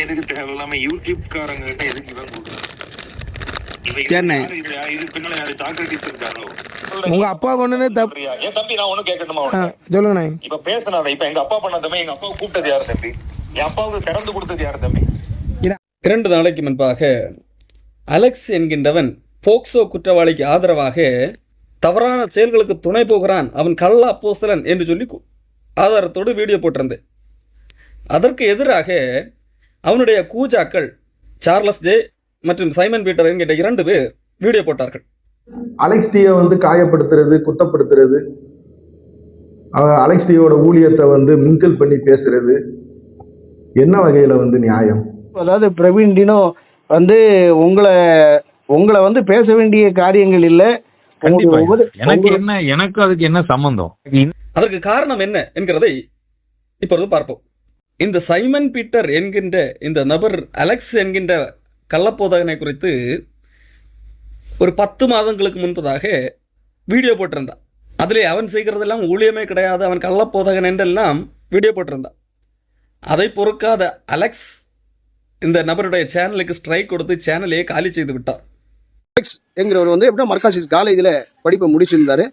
எதுக்கு தேவையில்லாம யூடியூப் காரங்க கிட்ட எதுக்கு இவன் கொடுக்குறான் உங்க அப்பா கொண்டு தப்பு? என் தம்பி நான் ஒண்ணு கேட்கணுமா சொல்லுங்கண்ணே இப்ப பேசினாத இப்ப எங்க அப்பா பண்ணாதமே எங்க அப்பாவை கூப்பிட்டது யாரு தம்பி? என் அப்பாவுக்கு திறந்து கொடுத்தது யாரு தம்பி? இரண்டு நாளைக்கு முன்பாக அலெக்ஸ் என்கின்றவன் போக்சோ குற்றவாளிக்கு ஆதரவாக தவறான செயல்களுக்கு துணை போகிறான். அவன் கள்ள அப்போஸ்தலன் என்று சொல்லி ஆதாரத்தோடு வீடியோ போட்டிருந்தேன். அதற்கு எதிராக அவனுடைய கூஜாக்கள் சார்லஸ் ஜே மற்றும் சைமன் பீட்டர் என்கின்ற இரண்டு பேர் வீடியோ போட்டார்கள். அலெக்ஸ் டீயை வந்து காயப்படுத்துறது குத்தப்படுத்துறது அவ- அலெக்ஸ் டீயோட ஊழியத்தை வந்து மிங்கிள் பண்ணி பேசுறது என்ன வகையில வந்து நியாயம்? அதாவது பிரவீன் டினோ வந்து உங்களை உங்களை வந்து பேச வேண்டிய காரியங்கள் இல்ல. எனக்கு என்ன எனக்கு அதுக்கு என்ன சம்பந்தம்? அதற்கு காரணம் என்ன என்கிறதை இப்பொழுது பார்ப்போம். இந்த சைமன் பீட்டர் என்கின்ற இந்த நபர் அலெக்ஸ் என்கின்ற கள்ளப்போதகனை குறித்து ஒரு பத்து மாதங்களுக்கு முன்பதாக வீடியோ போட்டிருந்தான். அதிலே அவன் செய்கிறதெல்லாம் ஊழியமே கிடையாது அவன் கள்ளப்போதகன் என்றெல்லாம் வீடியோ போட்டிருந்தான். அதை பொறுக்காத அலெக்ஸ் இந்த நபருடைய சேனலுக்கு ஸ்ட்ரைக் கொடுத்து சேனலையே காலி செய்து விட்டார். என்கிறவர் வந்து எப்படின்னா மர்காசி காலேஜில் படிப்பை முடிச்சிருந்தாரு.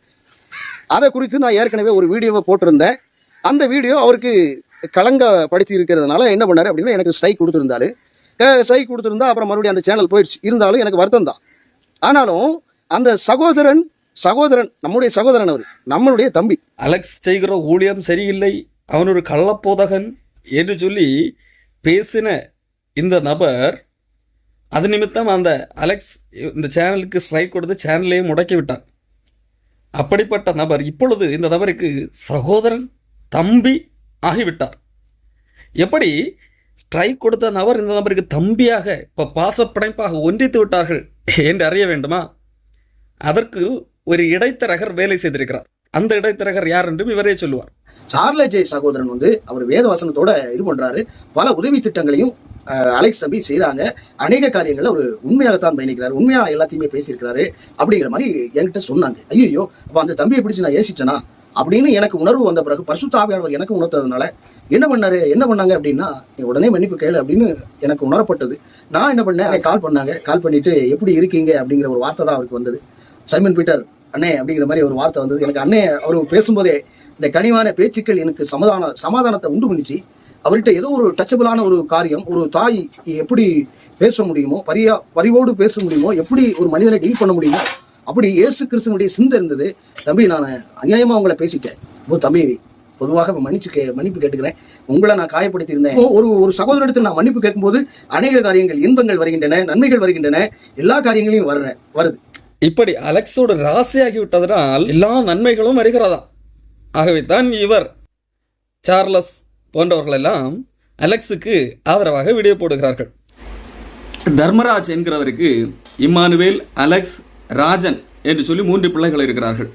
அதை குறித்து நான் ஏற்கனவே ஒரு வீடியோவை போட்டிருந்தேன். அந்த வீடியோ அவருக்கு களங்கப்படுத்தி இருக்கிறதுனால என்ன பண்ணார் அப்படின்னா எனக்கு ஸ்ட்ரைக் கொடுத்துருந்தாரு. ஸ்ட்ரைக் கொடுத்துருந்தா அப்புறம் மறுபடியும் அந்த சேனல் போயிடுச்சு. இருந்தாலும் எனக்கு வருத்தம் தான். ஆனாலும் அந்த சகோதரன் சகோதரன் நம்முடைய சகோதரன் அவர் நம்மளுடைய தம்பி. அலெக்ஸ் செய்கிற ஊழியம் சரியில்லை அவன் ஒரு கள்ளப்போதகன் என்று சொல்லி பேசின இந்த நபர் அது நிமித்தம் அந்த அலெக்ஸ் இந்த சேனலுக்கு ஸ்ட்ரைக் கொடுத்து சேனலையே முடக்கி விட்டார் அப்படிப்பட்ட நபர் இப்பொழுது இந்த நபருக்கு சகோதரன் தம்பி ஆகிவிட்டார். எப்படி? ஸ்ட்ரைக் கொடுத்த நபர் இந்த நபருக்கு தம்பியாக இப்போ பாசப்படைப்பாக ஒன்றித்து விட்டார்கள் என்று அறிய வேண்டுமா? அதற்கு ஒரு இடைத்தரகர் வேலை செய்திருக்கிறார். அந்த இடைத்தரகர் யார் என்றும் இவரே சொல்லுவார். சார்ல ஜெய் சகோதரன் வந்து அவர் வேத வசனத்தோட இது பண்றாரு. பல உதவி திட்டங்களையும் அலெக்ஸ் தம்பி செய்றாங்க. அநேக காரியங்களை அவர் உண்மையாகத்தான் பயணிக்கிறார். உண்மையா எல்லாத்தையுமே பேசியிருக்கிறாரு அப்படிங்கிற மாதிரி என்கிட்ட சொன்னாங்க. ஐயோ அப்போ அந்த தம்பியை பிடிச்சி நான் ஏசிட்டேனா? அப்படின்னு எனக்கு உணர்வு வந்த பிறகு பரிசுத்த ஆவியானவர் எனக்கு உணர்த்ததுனால என்ன பண்ணாரு? என்ன பண்ணாங்க அப்படின்னா உடனே மன்னிப்பு கேளு அப்படின்னு எனக்கு உணரப்பட்டது. நான் என்ன பண்ணேன்? கால் பண்ணாங்க. கால் பண்ணிட்டு எப்படி இருக்கீங்க? அப்படிங்கிற ஒரு வார்த்தை தான் அவருக்கு வந்தது. சைமன் பீட்டர் அண்ணே அப்படிங்கிற மாதிரி ஒரு வார்த்தை வந்தது. எனக்கு அண்ணே அவர் பேசும்போதே இந்த கனிவான பேச்சுக்கள் எனக்கு சமாதான சமாதானத்தை உண்டு பண்ணிச்சு. அவர்கிட்ட ஏதோ ஒரு டச்சபிளான ஒரு காரியம் ஒரு தாய் எப்படி பேச முடியுமோ பரியா பரிவோடு பேச முடியுமோ எப்படி ஒரு மனிதனை டீல் பண்ண முடியுமோ அப்படி இயேசு கிறிஸ்துவனுடைய சிந்தை இருந்தது. தம்பி நான் அநியாயமா உங்களை பேசிட்டேன். ஓ தம்பி பொதுவாக மன்னிச்சு கே மன்னிப்பு கேட்டுக்கிறேன். உங்களை நான் காயப்படுத்தி இருந்தேன் ஒரு ஒரு சகோதரத்தில் நான் மன்னிப்பு கேட்கும்போது அநேக காரியங்கள் இன்பங்கள் வருகின்றன நன்மைகள் வருகின்றன. எல்லா காரியங்களையும் வர்ற வருது. இப்படி அலெக்ஸோடு ராசியாகி விட்டதனால் எல்லா நன்மைகளும் வருகிறதா ஆகவே தான் இவர் சார்லஸ் போன்றவர்கள் எல்லாம் அலெக்ஸுக்கு ஆதரவாக வீடியோ போடுகிறார்கள். தர்மராஜ் என்கிறவருக்கு இம்மானுவேல் அலெக்ஸ் ராஜன் என்று சொல்லி மூன்று பிள்ளைகள் இருக்கிறார்கள்.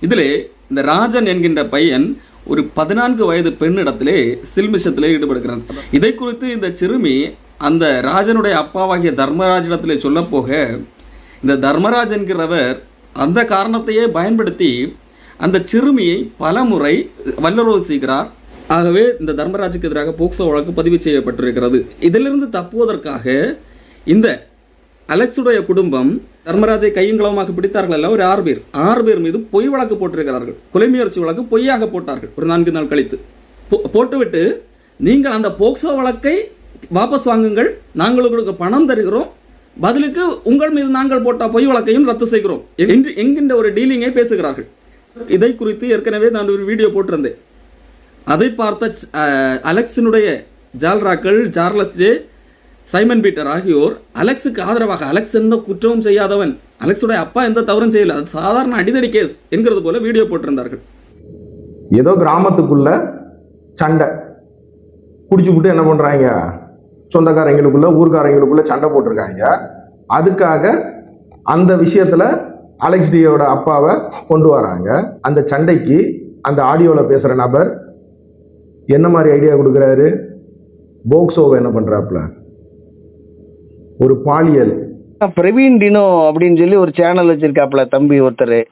இதிலே இந்த ராஜன் என்கின்ற பையன் ஒரு பதினான்கு வயது பெண்ணிடத்திலே சில்மிஷத்திலே ஈடுபடுகிறான். இதை குறித்து இந்த சிறுமி அந்த ராஜனுடைய அப்பாவாகிய தர்மராஜிடத்திலே சொல்லப் போக இந்த தர்மராஜ் என்கிறவர் அந்த காரணத்தையே பயன்படுத்தி அந்த சிறுமியை பலமுறை வல்லுறவு செய்கிறார். ஆகவே இந்த தர்மராஜுக்கு எதிராக போக்சோ வழக்கு பதிவு செய்யப்பட்டிருக்கிறது. இதிலிருந்து தப்புவதற்காக இந்த அலெக்ஸுடைய குடும்பம் தர்மராஜை கையங்களமாக பிடித்தார்கள் அல்ல ஒரு ஆறு பேர். ஆறு பேர் மீது பொய் வழக்கு போட்டிருக்கிறார்கள். கொலை முயற்சி வழக்கு பொய்யாக போட்டார்கள். ஒரு நான்கு நாள் கழித்து. போ- போட்டுவிட்டு நீங்கள் அந்த போக்சோ வழக்கை வாபஸ் வாங்குங்கள். நாங்கள் உங்களுக்கு பணம் தருகிறோம். பதிலுக்கு உங்கள் மீது நாங்கள் போட்ட பொய் வழக்கையும் ரத்து செய்கிறோம். என்று என்கின்ற ஒரு டீலிங்கை பேசுகிறார்கள். இதை குறித்து ஏற்கனவே நான் ஒரு வீடியோ போட்டிருந்தேன். அதை பார்த்த அலெக்ஸினுடைய ஜால்ராக்கள் சார்லஸ் ஜே சைமன் பீட்டர் ஆகியோர் அலெக்ஸுக்கு ஆதரவாக அலெக்ஸ் எந்த குற்றமும் செய்யாதவன் அலெக்ஸுடைய அப்பா எந்த தவறும் செய்யல. அது சாதாரண அடிதடி கேஸ் என்கிறது போல வீடியோ போட்டிருந்தார்கள். ஏதோ கிராமத்துக்குள்ள சண்டை. குடிச்சு விட்டு என்ன பண்ணுறாங்க சொந்தக்காரங்களுக்குள்ள ஊர்க்காரங்களுக்குள்ள சண்டை போட்டிருக்காங்க. அதுக்காக அந்த விஷயத்தில் அலெக்ஸ் டியோட அப்பாவை கொண்டு வராங்க. அந்த சண்டைக்கு அந்த ஆடியோவில் பேசுகிற நபர் என்ன மாதிரி ஐடியா கொடுக்குறாரு? போக்சோவை என்ன பண்ணுறாப்புல ஒரு பாலியல். பிரவீன் டினோ அப்படின்னு சொல்லி ஒரு சேனல் வச்சிருக்காப்ல தம்பி ஒருத்தர்.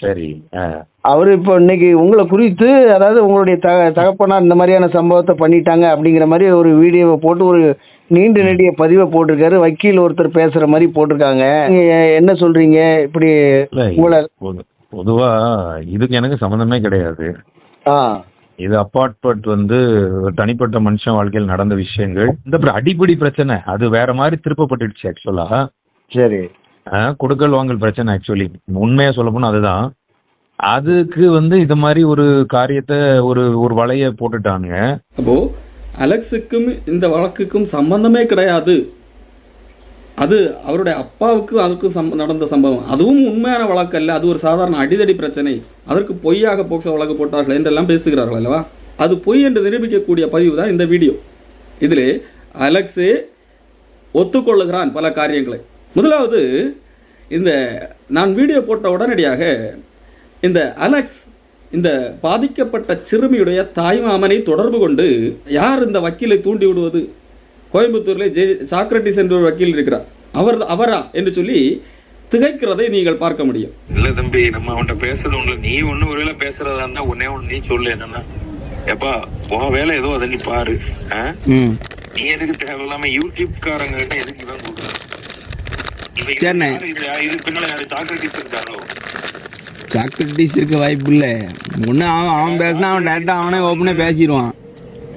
சரி ஆ. அவர் இப்போ இன்னைக்கு உங்களை குறித்து அதாவது உங்களுடைய த தகப்பனார் இந்த மாதிரியான சம்பவத்தை பண்ணிட்டாங்க அப்படிங்கிற மாதிரி ஒரு வீடியோவை போட்டு ஒரு நீண்ட நெடிய பதிவை போட்டிருக்காரு. வக்கீல் ஒருத்தர் பேசுற மாதிரி போட்டிருக்காங்க. நீங்க என்ன சொல்றீங்க? இப்படி உங்களை பொது- பொதுவா இதுக்கு எனக்கு சம்மந்தமே கிடையாது. ஆ. இது அப்பார்ட்மெண்ட் வந்து தனிப்பட்ட மனுஷன் வாழ்க்கையில் நடந்த விஷயங்கள். இந்த அடிப்படை பிரச்சனை. அது வேற மாதிரி திருப்பப்பட்டுடுச்சு ஆக்சுவலா சரி. கொடுக்கல் வாங்கல் பிரச்சனை ஆக்சுவலி உண்மையா சொல்ல போனா அதுதான். அதுக்கு வந்து இந்த மாதிரி ஒரு காரியத்தை ஒரு ஒரு வலைய போட்டுட்டானுங்க. அப்போ அலெக்ஸுக்கும் இந்த வழக்குக்கும் சம்பந்தமே கிடையாது. அது அவருடைய அப்பாவுக்கு அதுக்கும் சம்ப நடந்த சம்பவம். அதுவும் உண்மையான வழக்கு அல்ல அது ஒரு சாதாரண அடிதடி பிரச்சனை. அதற்கு பொய்யாக போக்சோ வழக்கு போட்டார்கள் என்றெல்லாம் பேசுகிறார்கள் அல்லவா? அது பொய் என்று நிரூபிக்கக்கூடிய பதிவு தான் இந்த வீடியோ. இதில் அலெக்ஸே ஒத்துக்கொள்ளுகிறான் பல காரியங்களை. முதலாவது இந்த நான் வீடியோ போட்ட உடனடியாக இந்த அலெக்ஸ் இந்த பாதிக்கப்பட்ட சிறுமியுடைய தாய்மாமனை தொடர்பு கொண்டு யார் இந்த வக்கீலை தூண்டி விடுவது? கோயம்புத்தூரில் ஜே சாக்ரட்டிஸ் என்ற ஒரு வக்கீல் இருக்கிறார். அவர் அவரா என்று சொல்லி திகைக்கிறதை நீங்கள் பார்க்க முடியும். இல்ல தம்பி நம்ம அவன்கிட்ட பேசுறது ஒண்ணு நீ ஒண்ணு ஒருவேளை பேசுறதா இருந்தா ஒன்னே ஒண்ணு நீ சொல்லு என்னன்னா. எப்பா உன் வேலை ஏதோ அதை நீ பாரு ஆ? நீ எதுக்கு தேவையில்லாம யூடியூப் காரங்க கிட்ட எதுக்கு இவன் கொடுக்குற? இவன் சரிண்ணே. யாரு இது? பின்னால யாரு சாக்ரட்டிஸ் இருக்காங்களோ சாக்ரட்டிஸ் இருக்க வாய்ப்பு இல்லை. ஒன்று அவன் அவன் பேசினா அவன் டேரெக்டாக அவனே ஓப்பனே பேசிடுவான்.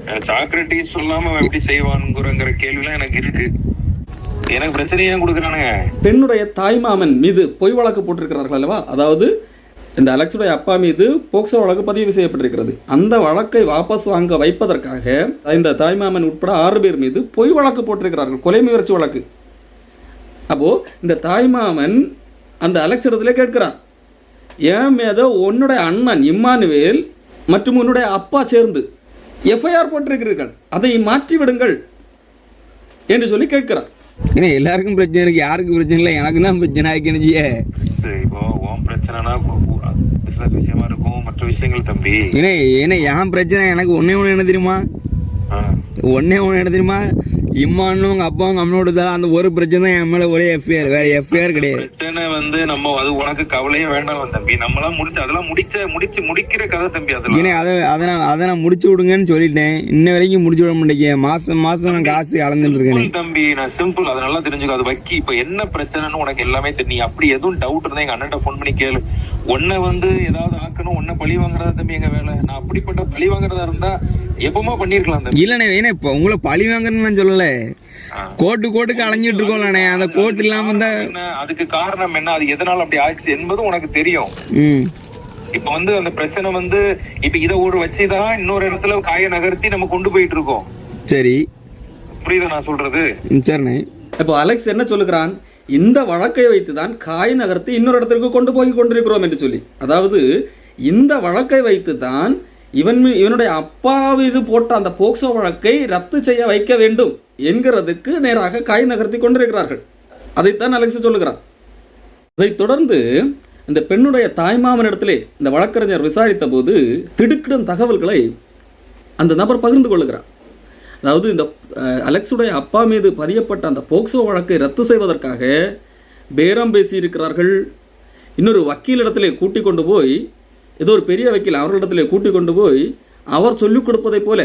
சாக்ரட்டிஸ் சொல்லாம எப்படி செய்வானுங்கிற கேள்விலாம் எனக்கு இருக்கு. எனக்கு பிரச்சனையே கொடுக்குறானுங்க? பெண்ணுடைய தாய்மாமன் மீது பொய் வழக்கு போட்டிருக்கிறார்கள் அல்லவா? அதாவது இந்த அலெக்ஸுடைய அப்பா மீது போக்சோ வழக்கு பதிவு செய்யப்பட்டிருக்கிறது. அந்த வழக்கை வாபஸ் வாங்க வைப்பதற்காக இந்த தாய்மாமன் உட்பட ஆறு பேர் மீது பொய் வழக்கு போட்டிருக்கிறார்கள். கொலை முயற்சி வழக்கு. அப்போ இந்த தாய்மாமன் அந்த அலெக்ஸ் இடத்துல கேட்கிறார் ஏன் மீத உன்னுடைய அண்ணன் இம்மானுவேல் மற்றும் உன்னுடைய அப்பா சேர்ந்து எஃப்ஐஆர் போட்டிருக்கிறீர்கள். அதை மாற்றி விடுங்கள் என்று சொல்லி கேட்கிறார். ஏன்னா எல்லாருக்கும் பிரச்சனை இருக்கு. யாருக்கு பிரச்சனை இல்லை. எனக்கு தான் பிரச்சனை சரி, இப்போ உன் பிரச்சனைனா பிசினஸ் விஷயமா இருக்கும். மற்ற விஷயங்கள் தம்பி. ஏன்னா ஏன்னா என் பிரச்சனை எனக்கு ஒன்றே ஒன்று என்ன தெரியுமா? ஆ. ஒன்றே ஒன்று என்ன தெரியுமா? இம்மானும் உங்கள் அப்பாவும் அம்மனோட தான். அந்த ஒரு பிரச்சனை தான் என் மேலே ஒரே எஃப்ஐஆர் வேற எஃப்ஐஆர் கிடையாது. பிரச்சனை வந்து நம்ம அது உனக்கு கவலையே வேண்டாம் தம்பி. நம்மளாம் முடிச்சு அதெல்லாம் முடிச்ச முடிச்சு முடிக்கிற கதை தம்பி அதெல்லாம். ஏன்னா அதை அதை நான் அதை நான் முடிச்சு விடுங்கன்னு சொல்லிட்டேன். இன்ன வரைக்கும் முடிச்சு விட மாட்டேங்க மாதம் மாதம் நான் காசு அளந்துட்டு இருக்கேன். தம்பி நான் சிம்பிள் அது நல்லா தெரிஞ்சுக்கோ. அது வக்கி. இப்ப என்ன பிரச்சனைன்னு உனக்கு எல்லாமே தெரியும். அப்படி எதுவும் டவுட் இருந்தா எங்க அண்ணன் ஃபோன் பண்ணி கேளு. உன்னை வந்து ஏதாவது ஆக்கணும் உன்னை பழி வாங்குறதா தம்பி எங்க வேலை? நான் அப்படிப்பட்ட பழி வாங்குறதா இருந்தா எப்பமா பண்ணிருக்கலாம் தம்பி. ஏன்னா இப்போ உங்களை பழி வாங்குறேன்னு நான் சொல்லலை. கோட்டு கோட்டுக்கு அலைஞ்சிட்டு இருக்கோம்லண்ணே அந்த கோட்டு இல்லாமல் இருந்தால் என்ன? அதுக்கு காரணம் என்ன? அது எதனால அப்படி ஆச்சு என்பது உனக்கு தெரியும். ம். இப்ப வந்து அந்த பிரச்சனை வந்து இப்ப இதை ஒரு வச்சுதான் இன்னொரு இடத்துல காய நகர்த்தி நம்ம கொண்டு போயிட்டு இருக்கோம். சரி. புரியுதா நான் சொல்றது? சரிண்ணே. இப்போ அலெக்ஸ் என்ன சொல்லுகிறான்? இந்த வழக்கை வைத்துதான் காய் நகர்த்தி இன்னொரு இடத்திற்கு கொண்டு போய் கொண்டிருக்கிறோம் என்று சொல்லி. அதாவது இந்த வழக்கை வைத்து தான் இவன் இவனுடைய அப்பா மீது போட்ட அந்த போக்சோ வழக்கை ரத்து செய்ய வைக்க வேண்டும். என்கிறதுக்கு நேராக காய் நகர்த்தி கொண்டிருக்கிறார்கள். அதைத்தான் அலெக்ஸ் சொல்லுகிறார் அதைத் தொடர்ந்து இந்த பெண்ணுடைய தாய்மாமனிடத்திலே இந்த வழக்கறிஞர் விசாரித்த போது திடுக்கிடும் தகவல்களை அந்த நபர் பகிர்ந்து கொள்ளுகிறார். அதாவது இந்த அலெக்ஸுடைய அப்பா மீது பதியப்பட்ட அந்த போக்சோ வழக்கை ரத்து செய்வதற்காக பேரம் பேசியிருக்கிறார்கள். இன்னொரு வக்கீலிடத்திலே கூட்டிக் கொண்டு போய் ஏதோ ஒரு பெரிய வக்கீல் அவர்களிடத்திலே கூட்டிக் கொண்டு போய் அவர் சொல்லிக் கொடுப்பதைப் போல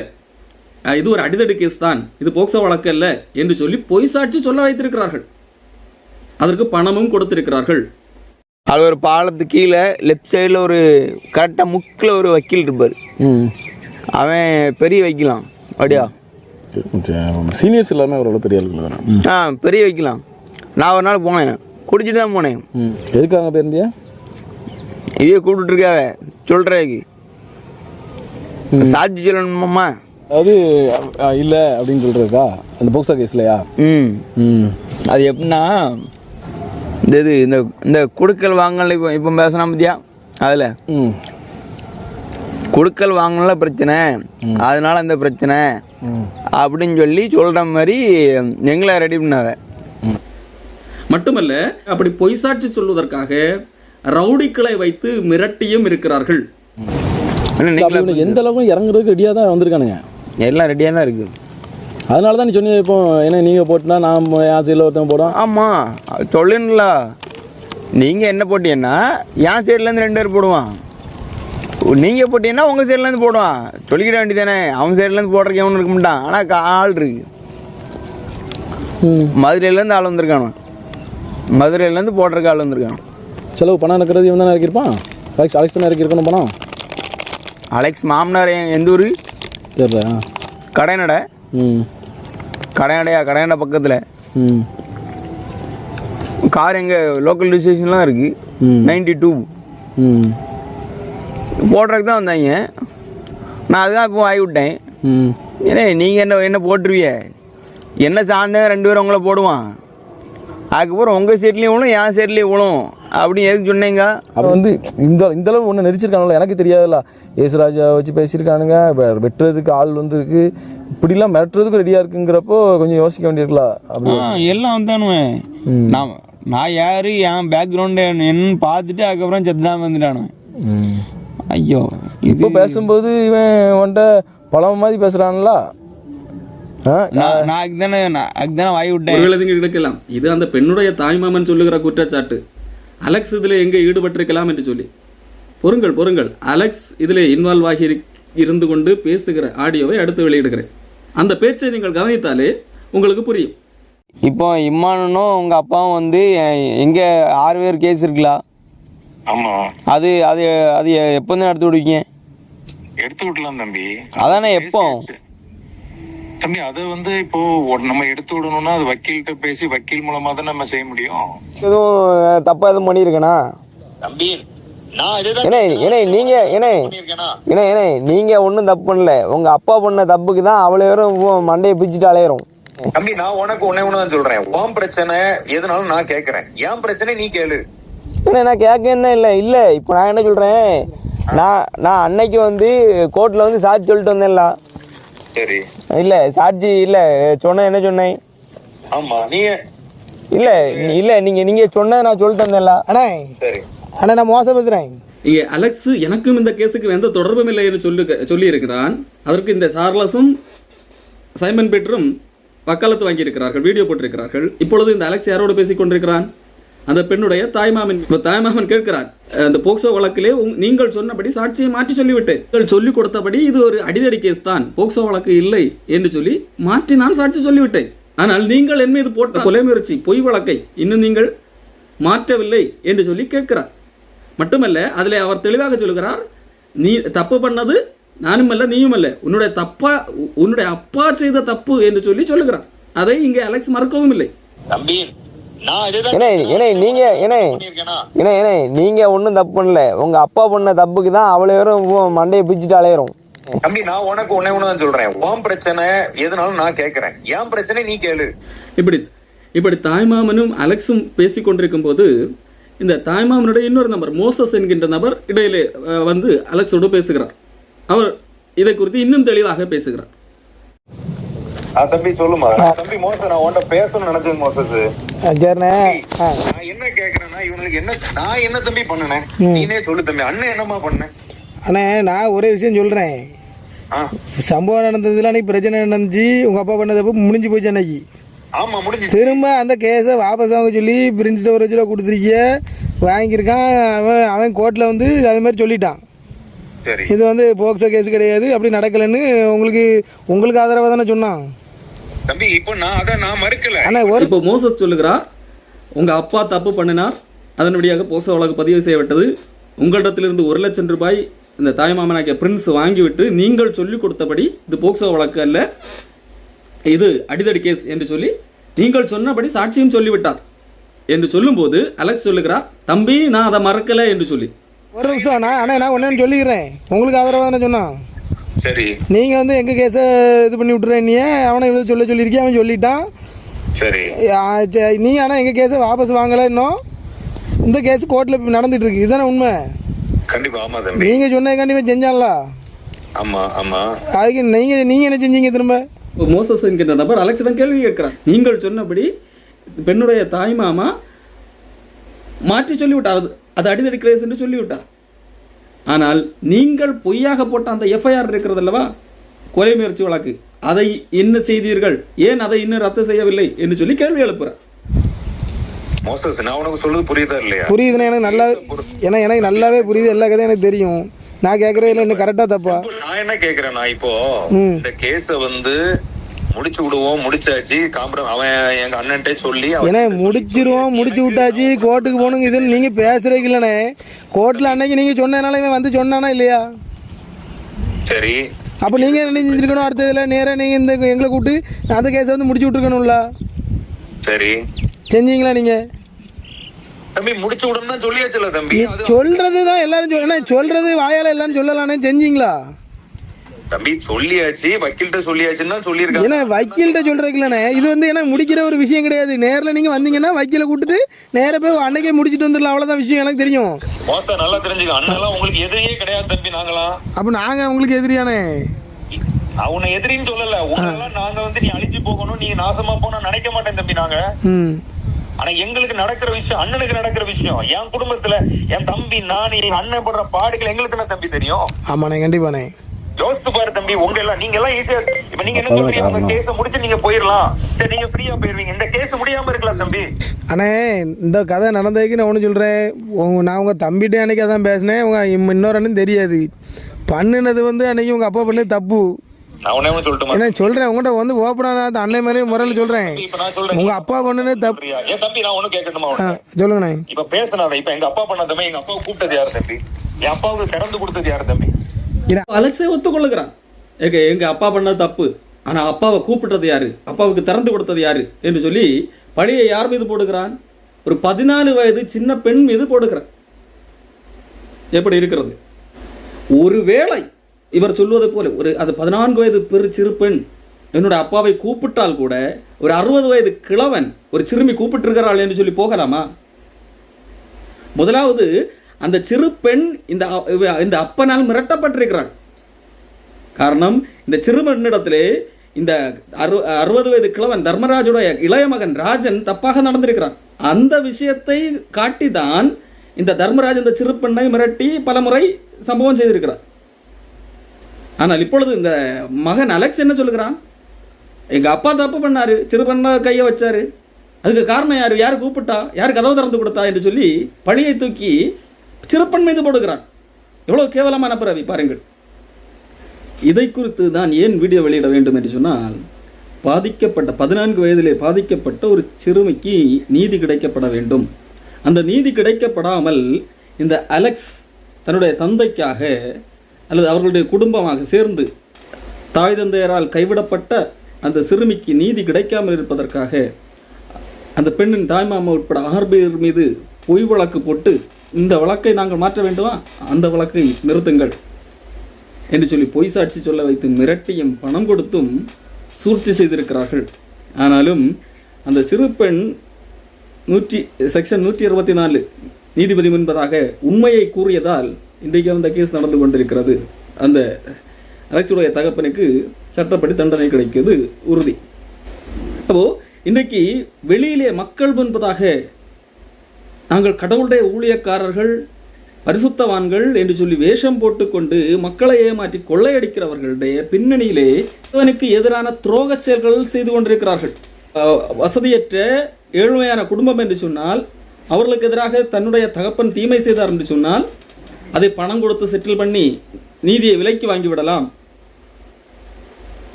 இது ஒரு அடிதடி கேஸ் தான். இது போக்சோ வழக்கு அல்ல என்று சொல்லி பொய் சாட்சி சொல்ல வைத்திருக்கிறார்கள். அதற்கு பணமும் கொடுத்திருக்கிறார்கள். அது ஒரு பாலத்து கீழே லெஃப்ட் சைடில் ஒரு கரெக்டாக முக்கில் ஒரு வக்கீல் இருப்பார். ம். அவன் பெரிய வக்கீலாம். அப்படியா? சீனியர்ஸ் எல்லாமே ஓரளவு பெரிய ஆளுங்க தானே? ஆ பெரிய வைக்கலாம். நான் ஒரு நாள் போனேன். குடிச்சிட்டு தான் போனேன். ம். எதுக்கு அங்கே போயிருந்தியா இதே கூப்பிட்டுருக்காவ சொல்கிறதுக்கு சாட்சி சொல்லணுமாம்மா? அதாவது இல்லை அப்படின்னு சொல்கிறதுக்கா அந்த போக்சா கேஸ்லையா ம். ம். அது எப்படின்னா இந்த இது இந்த இந்த குடுக்கல் வாங்கல் இப்போ இப்போ பேசினா பத்தியா? அதில். ம். குடுக்கல் வாங்கல பிரச்சனை. அதனால அந்த பிரச்சனை. அப்படின்னு சொல்லி சொல்கிற மாதிரி எங்களை ரெடி பண்ணாவ மட்டுமல்ல அப்படி பொய் சாட்சி சொல்வதற்காக ரவுடிக்களை வைத்து மிரட்டியும் இருக்கிறார்கள். எந்த அளவுக்கு இறங்குறதுக்கு ரெடியாக தான் வந்திருக்கானுங்க. எல்லாம் ரெடியாக தான் இருக்குது அதனால தான் நீ சொன்னீங்க இப்போ ஏன்னா நீங்கள் போட்டுனா நான் என் சைடில் ஒருத்தன் போடும் ஆமாம் சொல்லணும்ல நீங்கள் என்ன போட்டீங்கன்னா என் சைட்லேருந்து ரெண்டு பேர் போடுவான். நீங்கள் போட்டீங்கன்னா உங்கள் சைட்லேருந்து போடுவான். சொல்லிக்கிட வேண்டியதானே அவன் சைட்லேருந்து போடுறதுக்கு எவனும் இருக்க மாட்டான். ஆனால் ஆள் இருக்கு. ம். மதுரையிலேருந்து ஆள் வந்திருக்கானு. மதுரையிலேருந்து போடுறதுக்கு ஆள் வந்திருக்கான். செலவு பணம் இருக்கிறது இவன் தானே இறக்கியிருப்பான்? அலெக்ஸ் அலெக்ஸ் தானே இறக்கியிருக்கணும் பணம்? அலெக்ஸ் மாமனார் எந்த ஊர்? தெரியல ஆ. கடைநடை ம். கடைநடையா கடைநடை பக்கத்தில். ம். கார் எங்கள் லோக்கல் ரிஜிஸ்ட்ரேஷன்லாம் இருக்குது ம். நைன்டி டூ ம். போடுறதுக்கு தான் வந்தாங்க. நான் அதுதான் இப்போ வாங்கி விட்டேன் ம். ஏன்னா நீங்கள் என்ன என்ன போட்டுருவிய? என்ன சார்ந்தவன் ரெண்டு பேரும் உங்களை போடுவான். அதுக்கப்புறம் உங்கள் சைட்லேயும் விழும் என் சைட்லேயும் விழும். அப்படின்னு எதுக்கு சொன்னீங்க? அப்புறம் வந்து இந்த இந்த அளவு ஒன்று நெரிச்சிருக்கானுங்களா எனக்கு தெரியாதுல்ல. ஏசுராஜா வச்சு பேசியிருக்கானுங்க இப்போ வெட்டுறதுக்கு ஆள் வந்துருக்கு. இப்படிலாம் மிரட்டுறதுக்கு ரெடியாக இருக்குங்கிறப்போ கொஞ்சம் யோசிக்க வேண்டியிருக்கல அப்படி எல்லாம் வந்தானுவேன் ம். நான் நான் யார் என் பேக்ரவுண்டு என்னன்னு பார்த்துட்டு அதுக்கப்புறம் செத்துடாம வந்துட்டானுவேன். ஐயோ இப்போ பேசும்போது இவன் உன்ட்ட பழம மாதிரி பேசுகிறான்ல நான் நான் அதுக்கு தானே நான் அதுக்கு தானே வாங்கி விட்டேன் கிடைக்கலாம் இது அந்த பெண்ணுடைய தாய்மாமன் சொல்லுகிற குற்றச்சாட்டு. அலெக்ஸ் இதில் எங்கே ஈடுபட்டிருக்கலாம் என்று சொல்லி. பொறுங்கள் பொறுங்கள். அலெக்ஸ் இதில் இன்வால்வ் ஆகி இரு- இருந்து கொண்டு பேசுகிற ஆடியோவை அடுத்து வெளியிடுகிறேன். அந்த பேச்சை நீங்கள் கவனித்தாலே உங்களுக்கு புரியும். இப்போ இம்மானும் உங்கள் அப்பாவும் வந்து எங்க ஆறு பேர் கேஸ் இருக்குல்ல ஆமா. அது அது அது எப்போ தான் எடுத்து விடுவீங்க? எடுத்து விடலாம் தம்பி. அதானே எப்போ? தம்பி அது வந்து இப்போ நம்ம எடுத்து விடணும்னா அது வக்கீல்கிட்ட பேசி வக்கீல் மூலமா தான் நம்ம செய்ய முடியும். எதுவும் தப்பாக எதுவும் பண்ணியிருக்கேனா? தம்பி நீங்கள் ஒன்றும் தப்பு பண்ணல. உங்கள் அப்பா பண்ண தப்புக்கு தான் அவ்வளோ பேரும் மண்டையை பிச்சுட்டு அலையிறோம். தம்பி நான் உனக்கு ஒன்னே ஒண்ணு தான் சொல்றேன். உன் பிரச்சனை எதுனாலும் நான் கேக்குறேன் என் பிரச்சனை நீ கேளு. நான் கேட்கவே தான் இல்லை. இல்லை இப்போ நான் என்ன சொல்கிறேன் நான் நான் அன்னைக்கு வந்து கோர்ட்டில் வந்து சாட்சி சொல்லிட்டு வந்தேன்ல. சரி. இல்லை சாட்சி இல்லை சொன்னேன் என்ன சொன்னேன் ஆமா நீ இல்லை இல்லை நீங்கள் நீங்கள் சொன்னதை நான் சொல்லிட்டு வந்தேன்ல. அண்ணே. சரி. அண்ணே நான் மோசம் பேசுகிறேன் இங்கே அலெக்ஸ் எனக்கும் இந்த கேஸுக்கு எந்த தொடர்பும் இல்லை என்று சொல்லி சொல்லியிருக்கிறான். அதற்கு இந்த சார்லஸும் சைமன் பீட்டரும் வக்காலத்து வாங்கியிருக்கிறார்கள் வீடியோ போட்டிருக்கிறார்கள். இப்பொழுது இந்த அலெக்ஸ் யாரோடு பேசிக் கொண்டிருக்கிறான் அந்த பெண்ணுடைய தாய்மாமன் இப்போ தாய்மாமன் கேட்கிறார் அந்த போக்சோ வழக்கிலே உங்- நீங்கள் சொன்னபடி சாட்சியை மாற்றி சொல்லிவிட்டேன் நீங்கள் சொல்லிக் கொடுத்தபடி இது ஒரு அடிதடி கேஸ் தான் போக்சோ வழக்கு இல்லை என்று சொல்லி மாற்றி நான் சாட்சி சொல்லிவிட்டேன். ஆனால் நீங்கள் என் மீது போட்ட கொலை முயற்சி பொய் வழக்கை இன்னும் நீங்கள் மாற்றவில்லை என்று சொல்லி கேட்கிறார். மட்டுமல்ல அதில் அவர் தெளிவாக சொல்கிறார் நீ தப்பு பண்ணது நானும் அல்ல நீயும் அல்ல உன்னுடைய தப்பா உன்னுடைய அப்பா செய்த தப்பு என்று சொல்லி சொல்லுகிறார். அதை இங்கே அலெக்ஸ் மறக்கவும் இல்லை. தம்பி ஏனே ஏனே நீங்கள் ஏனே ஏனே ஏனே நீங்கள் ஒன்றும் தப்பு பண்ணல. உங்கள் அப்பா பண்ண தப்புக்கு தான் அவ்வளோ பேரும் மண்டையை பிச்சுட்டு அலையிறோம். தம்பி நான் உனக்கு ஒன்னே ஒண்ணு தான் சொல்றேன். உன் பிரச்சனை எதுனாலும் நான் கேக்குறேன் என் பிரச்சனை நீ கேளு. இப்படி இப்படி தாய்மாமனும் அலெக்ஸும் பேசிக் கொண்டிருக்கும் போது இந்த தாய்மாமனுடைய இன்னொரு நபர் மோசஸ் என்கின்ற நபர் இடையிலே வந்து அலெக்ஸோடு பேசுகிறார். அவர் இதை குறித்து இன்னும் தெளிவாக பேசுகிறார். தம்பி சொல்லுமா? தம்பி மோசஸ் நான் உன்கிட்ட பேசணும்னு நினைச்சேன் மோசஸ். நான் என்ன கேக்குறேன்னா இவனுக்கு என்ன நான் என்ன தம்பி பண்ணனேன் நீனே சொல்லு தம்பி அண்ணன் என்னமா பண்ணேன்? அண்ணே நான் ஒரே விஷயம் சொல்கிறேன் ஆ. சம்பவம் நடந்ததுல அன்னைக்கு பிரச்சனை நடந்துச்சு. உங்கள் அப்பா பண்ணதப்போ முடிஞ்சு போச்சு அன்னைக்கு. திரும்ப அந்த கேஸை வாபஸ் வாங்க சொல்லி பிரின்ஸ்ட ஒரு லட்ச கொடுத்துருக்கிய வாங்கியிருக்கான் அவன் அவன் கோர்ட்டில் வந்து அது மாதிரி சொல்லிட்டான். சரி. இது வந்து போக்சோ கேஸ் கிடையாது அப்படி நடக்கலைன்னு உங்களுக்கு உங்களுக்கு ஆதரவாக தானே சொன்னான். தம்பி இப்போ நான் அதை நான் மறுக்கல. ஆனால் ஒரு இப்போ மோசஸ் சொல்லுகிறார் உங்க அப்பா தப்பு பண்ணினார் அதன்படியாக போக்சோ வழக்கு பதிவு செய்யப்பட்டது. உங்களிடத்திலிருந்து ஒரு லட்சம் ரூபாய் இந்த தாய்மாமனாகிய பிரின்ஸ் வாங்கிவிட்டு நீங்கள் சொல்லிக் கொடுத்தபடி இது போக்சோ வழக்கு அல்ல. இது அடிதடி கேஸ் என்று சொல்லி நீங்கள் சொன்னபடி சாட்சியும் சொல்லிவிட்டார் என்று சொல்லும்போது அலெக்ஸ் சொல்லுகிறார் தம்பி நான் அதை மறக்கலை என்று சொல்லி. ஒரு நிமிஷம் நான் அண்ணா நான் ஒன்று சொல்லிக்கிறேன். உங்களுக்கு ஆதரவாக தானே சொன்னான் சரி. நீங்கள் வந்து எங்கள் கேஸை இது பண்ணி விட்டுறேன் நீ அவனை இவ்வளோ சொல்ல சொல்லியிருக்கேன் அவன் சொல்லிட்டான். சரி. நீ ஆனால் எங்கள் கேஸை வாபஸ் வாங்கலை இன்னும்? இந்த கேஸ் கோர்ட்டில் நடந்துட்டு இருக்கு. இதுதானே உண்மை? கண்டிப்பா ஆமா தம்பி. நீங்கள் சொன்னதுக்காண்டி இவன் செஞ்சான்ல? ஆமா ஆமா. அதுக்கு நீங்கள் நீங்கள் என்ன செஞ்சீங்க திரும்ப? மோசஸ் என்கின்ற நபர் அலெக்ஸிடம் கேள்வி கேட்கிறார். நீங்கள் சொன்னபடி பெண்ணுடைய தாய்மாமா மாற்றி சொல்லிவிட்டார். அது அது அடிதடி கேஸ் என்று சொல்லிவிட்டார். ஆனால் நீங்கள் பொய்யாக போட்ட அந்த எஃப்ஐஆர் இருக்கிறது அல்லவா? கொலை முயற்சி வழக்கு. அதை என்ன செய்தீர்கள்? ஏன் அதை இன்னும் ரத்து செய்யவில்லை என்று சொல்லி கேள்வி எழுப்புறார். மோசஸ் நான் உனக்கு சொல்றது புரியுதா இல்லையா? புரியுதுண்ணே எனக்கு நல்லா ஏன்னா எனக்கு நல்லாவே புரியுது எல்லா கதையும் எனக்கு தெரியும். நான் கேட்குறதுல இன்னும் கரெக்டாக தப்பா? நான் என்ன கேக்குறேன்னா இப்போ. இந்த கேஸ வந்து முடிச்சு விடுவோம் முடிச்சாச்சு. காம்பரம் அவன் எங்க அண்ணன்ட்டே சொல்லி ஏன்னா முடிச்சிருவோம் முடிச்சு விட்டாச்சு. கோர்ட்டுக்கு போகணுங்க இதுன்னு நீங்கள் பேசுறதுக்கு இல்லைண்ணே. கோர்ட்டில் அன்னைக்கு நீங்கள் சொன்னதுனால இவன் வந்து சொன்னானா இல்லையா? சரி. அப்போ நீங்கள் என்ன செஞ்சுருக்கணும் அடுத்ததில்? நேராக நீங்கள் இந்த எங்களை கூப்பிட்டு அந்த கேஸை வந்து முடிச்சு விட்ருக்கணும்ல சரி. செஞ்சீங்களா நீங்கள் தம்பி முடிச்சு விடணும் சொல்லியாச்சுல தம்பி. சொல்றது தான் எல்லாரும் சொல் ஏன்னா சொல்றது வாயால எல்லாரும் சொல்லலானே செஞ்சீங்களா? தம்பி சொல்லியாச்சு. வக்கீல்கிட்ட சொல்லியாச்சுன்னு தான் சொல்லியிருக்காங்க. ஏன்னா வக்கீல்கிட்ட சொல்றதுக்கு இல்லைண்ணே இது வந்து ஏன்னா முடிக்கிற ஒரு விஷயம் கிடையாது. நேரில் நீங்கள் வந்தீங்கன்னா வக்கீலை கூப்பிட்டு நேராக போய் அன்னைக்கே முடிச்சிட்டு வந்துடலாம். அவ்வளோதான் விஷயம் எனக்கு தெரியும். மோச நல்லா தெரிஞ்சுக்க. அண்ணெல்லாம் உங்களுக்கு எதிரியே கிடையாது தம்பி நாங்களாம். அப்போ நாங்கள் உங்களுக்கு எதிரியானே? அவனை எதிரின்னு சொல்லல. உங்களெல்லாம் நாங்க வந்து நீ அழிஞ்சு போகணும் நீ நாசமா போனா நினைக்க மாட்டேன் தம்பி நாங்க. ம். ஆனா எங்களுக்கு நடக்கிற விஷயம் அண்ணனுக்கு நடக்கிற விஷயம். என் குடும்பத்துல என் தம்பி நான் என் அண்ணன் படுற பாடுகள் எங்களுக்கு என்ன தம்பி தெரியும்? ஆமாண்ணே கண்டிப்பாண்ணே. யோசித்து பாரு தம்பி உங்க எல்லாம் நீங்க எல்லாம் ஈஸியா இப்ப நீங்க என்ன சொல்றீங்க? உங்க கேஸ முடிச்சு நீங்க போயிடலாம் சரி நீங்க ஃப்ரீயா போயிருவீங்க. இந்த கேஸ் முடியாம இருக்கலாம் தம்பி. அண்ணே இந்த கதை நடந்ததுக்கு நான் ஒன்று சொல்கிறேன் நான் உங்கள் தம்பிகிட்டே அன்னைக்கு அதான் பேசினேன். உங்கள் இன்னொரு அண்ணன் தெரியாது. பண்ணுனது வந்து அன்னைக்கு உங்கள் அப்பா பண்ணது தப்பு. நான் சொல்கிறேன் உங்கள்கிட்ட வந்து ஓப்பனாக அந்த அண்ணன் மாதிரி முறையில் சொல்கிறேன் இப்ப நான் சொல்றேன். உங்கள் அப்பா பண்ணுனது தப்பு? என் தம்பி நான் ஒண்ணு உனக்கு? சொல்லுங்கண்ணே. இப்ப பேசினாத இப்ப எங்க அப்பா பண்ணாதமே எங்க அப்பாவை கூப்பிட்டது யாரு தம்பி? என் அப்பாவுக்கு திறந்து கொடுத்தது யாரு தம்பி? அலெக்ஸே ஒத்துக்கொள்ளுகிறான். எங்க எங்க அப்பா பண்ணது தப்பு. ஆனா அப்பாவை கூப்பிட்டது யாரு? அப்பாவுக்கு திறந்து கொடுத்தது யாரு? என்று சொல்லி பழியை யார் மீது போடுகிறான்? ஒரு பதினாலு வயது சின்ன பெண் மீது போடுகிறான். எப்படி இருக்கிறது? ஒருவேளை இவர் சொல்வது போல ஒரு அது பதினான்கு வயது பெரு சிறு பெண் என்னோட அப்பாவை கூப்பிட்டால் கூட ஒரு அறுபது வயது கிழவன் ஒரு சிறுமி கூப்பிட்டிருக்கிறாள் என்று சொல்லி போகலாமா? முதலாவது அந்த சிறு பெண் இந்த இந்த அப்பனால் மிரட்டப்பட்டிருக்கிறாள். காரணம் இந்த சிறுவனிடத்திலே இந்த அறு அறுபது வயது கிழவன் தர்மராஜுடைய இளைய மகன் ராஜன் தப்பாக நடந்திருக்கிறான். அந்த விஷயத்தை காட்டிதான் இந்த தர்மராஜ் இந்த சிறு பெண்ணை மிரட்டி பலமுறை சம்பவம் செய்திருக்கிறார். ஆனால் இப்பொழுது இந்த மகன் அலெக்ஸ் என்ன சொல்லுகிறான்? எங்கள் அப்பா தப்பு பண்ணார் சிறு பெண்ணை கையை வச்சார். அதுக்கு காரணம் யார்? யார் கூப்பிட்டா? யார் கதவு திறந்து கொடுத்தா? என்று சொல்லி பழியை தூக்கி சிறப்பன் மீது போடுகிறான். எவ்வளோ கேவலமான பிறவி பாருங்கள். இதை குறித்து தான் ஏன் வீடியோ வெளியிட வேண்டும் என்று சொன்னால் பாதிக்கப்பட்ட பதினான்கு வயதிலே பாதிக்கப்பட்ட ஒரு சிறுமிக்கு நீதி கிடைக்கப்பட வேண்டும். அந்த நீதி கிடைக்கப்படாமல் இந்த அலெக்ஸ் தன்னுடைய தந்தைக்காக அல்லது அவர்களுடைய குடும்பமாக சேர்ந்து தாய் தந்தையரால் கைவிடப்பட்ட அந்த சிறுமிக்கு நீதி கிடைக்காமல் இருப்பதற்காக அந்த பெண்ணின் தாய்மாமா உட்பட ஆறு பேர் மீது பொய் வழக்கு போட்டு இந்த வழக்கை நாங்கள் மாற்ற வேண்டுமா? அந்த வழக்கை நிறுத்துங்கள். என்று சொல்லி பொய் சாட்சி சொல்ல வைத்து மிரட்டியும் பணம் கொடுத்தும் சூழ்ச்சி செய்திருக்கிறார்கள். ஆனாலும் அந்த சிறு பெண் நூற்றி செக்ஷன் நூற்றி அறுபத்தி நாலு நீதிபதி முன்பதாக உண்மையை கூறியதால் இன்றைக்கு அந்த கேஸ் நடந்து கொண்டிருக்கிறது. அந்த அலெக்ஸுடைய தகப்பனுக்கு சட்டப்படி தண்டனை கிடைக்கிறது உறுதி. அப்போ இன்றைக்கு வெளியிலே மக்கள் முன்பதாக நாங்கள் கடவுளுடைய ஊழியக்காரர்கள் பரிசுத்தவான்கள் என்று சொல்லி வேஷம் போட்டுக்கொண்டு மக்களை ஏமாற்றி கொள்ளையடிக்கிறவர்களுடைய பின்னணியிலே இவனுக்கு எதிரான துரோக செயல்கள் செய்து கொண்டிருக்கிறார்கள். வசதியற்ற ஏழ்மையான குடும்பம் என்று சொன்னால் அவர்களுக்கு எதிராக தன்னுடைய தகப்பன் தீமை செய்தார் என்று சொன்னால் அதை பணம் கொடுத்து செட்டில் பண்ணி நீதியை விலைக்கு வாங்கிவிடலாம்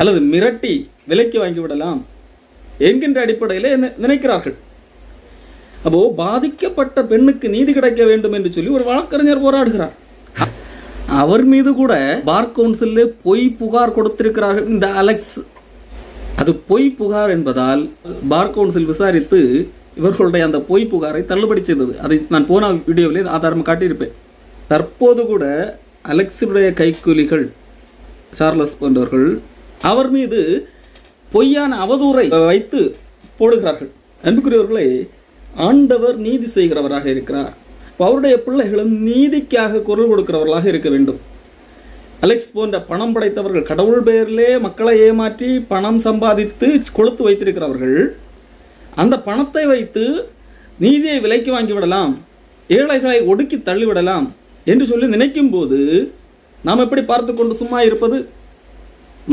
அல்லது மிரட்டி விலைக்கு வாங்கிவிடலாம் என்கின்ற அடிப்படையில் நினைக்கிறார்கள். அப்போ பாதிக்கப்பட்ட பெண்ணுக்கு நீதி கிடைக்க வேண்டும் என்று சொல்லி ஒரு வழக்கறிஞர் போராடுகிறார். அவர் மீது கூட பார் கவுன்சிலே பொய் புகார் கொடுத்திருக்கிறார்கள். இந்த அலெக்ஸ் அது பொய் புகார் என்பதால் பார் கவுன்சில் விசாரித்து இவர்களுடைய அந்த பொய் புகாரை தள்ளுபடி செய்தது. அதை நான் போன வீடியோவிலே ஆதாரம் காட்டியிருப்பேன். தற்போது கூட அலெக்ஸினுடைய கைக்கூலிகள் சார்லஸ் போன்றவர்கள் அவர் மீது பொய்யான அவதூறை வைத்து போடுகிறார்கள். அன்புக்குரியவர்களே ஆண்டவர் நீதி செய்கிறவராக இருக்கிறார். அவருடைய பிள்ளைகளும் நீதிக்காக குரல் கொடுக்கிறவர்களாக இருக்க வேண்டும். அலெக்ஸ் போன்ற பணம் படைத்தவர்கள் கடவுள் பெயரிலே மக்களை ஏமாற்றி பணம் சம்பாதித்து கொளுத்து வைத்திருக்கிறவர்கள் அந்த பணத்தை வைத்து நீதியை விலைக்கு வாங்கிவிடலாம் ஏழைகளை ஒடுக்கி தள்ளிவிடலாம் என்று சொல்லி நினைக்கும் போது நாம் எப்படி பார்த்து கொண்டு சும்மா இருப்பது?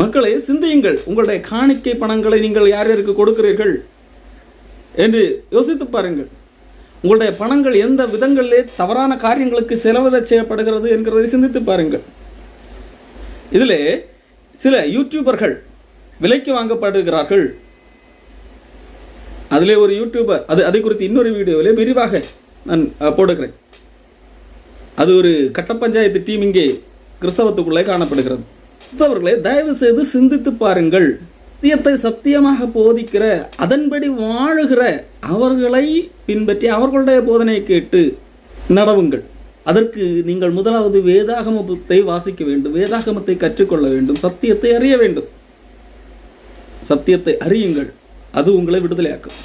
மக்களை சிந்தியுங்கள். உங்களுடைய காணிக்கை பணங்களை நீங்கள் யார் யாருக்கு கொடுக்கிறீர்கள்? என்று யோசித்து பாருங்கள். உங்களுடைய பணங்கள் எந்த விதங்களிலே தவறான காரியங்களுக்கு செலவிட செய்யப்படுகிறது என்கிறதை சிந்தித்து பாருங்கள். இதில் சில யூடியூபர்கள் விலைக்கு வாங்கப்படுகிறார்கள். அதிலே ஒரு யூடியூபர் அது அதை குறித்து இன்னொரு வீடியோவில் விரிவாக நான் போடுகிறேன். அது ஒரு கட்ட பஞ்சாயத்து டீம் இங்கே கிறிஸ்தவத்துக்குள்ளே காணப்படுகிறது. கிறிஸ்தவர்களை தயவு செய்து சிந்தித்து பாருங்கள். சத்தியத்தை சத்தியமாக போதிக்கிற அதன்படி வாழுகிற அவர்களை பின்பற்றி அவர்களுடைய போதனையை கேட்டு நடவுங்கள். அதற்கு நீங்கள் முதலாவது வேதாகமத்தை வாசிக்க வேண்டும் வேதாகமத்தை கற்றுக்கொள்ள வேண்டும் சத்தியத்தை அறிய வேண்டும். சத்தியத்தை அறியுங்கள் அது உங்களை விடுதலையாக்கும்.